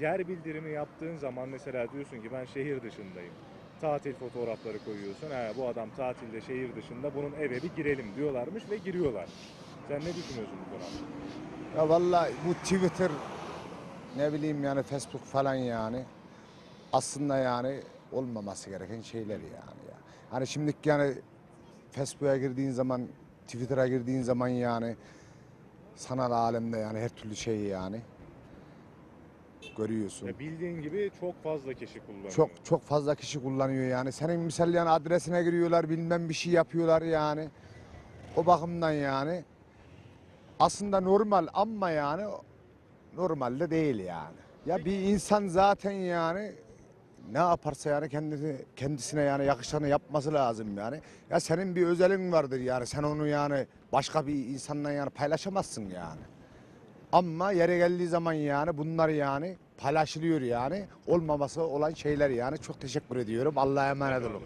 yer bildirimi yaptığın zaman mesela diyorsun ki ben şehir dışındayım. Tatil fotoğrafları koyuyorsun. Ha, bu adam tatilde şehir dışında bunun eve bir girelim diyorlarmış ve giriyorlar. Sen ne düşünüyorsun bu konu hakkında? Ya vallahi bu Twitter ne bileyim yani Facebook falan yani aslında yani olmaması gereken şeyler yani ya. Hani şimdiki yani Facebook'a girdiğin zaman Twitter'a girdiğin zaman yani sanal alemde yani her türlü şeyi yani görüyorsun. Ya bildiğin gibi çok fazla kişi kullanıyor. Çok çok fazla kişi kullanıyor yani. Senin misal yani adresine giriyorlar bilmem bir şey yapıyorlar yani. O bakımdan yani aslında normal ama yani normalde değil yani. Ya bir insan zaten yani ne yaparsa yani kendisi kendisine yani yakışanı yapması lazım yani. Ya senin bir özelin vardır yani sen onu yani başka bir insanla yani paylaşamazsın yani. Ama yere geldiği zaman yani bunlar yani paylaşılıyor yani. Olmaması olan şeyler yani. Çok teşekkür ediyorum. Allah'a emanet olun.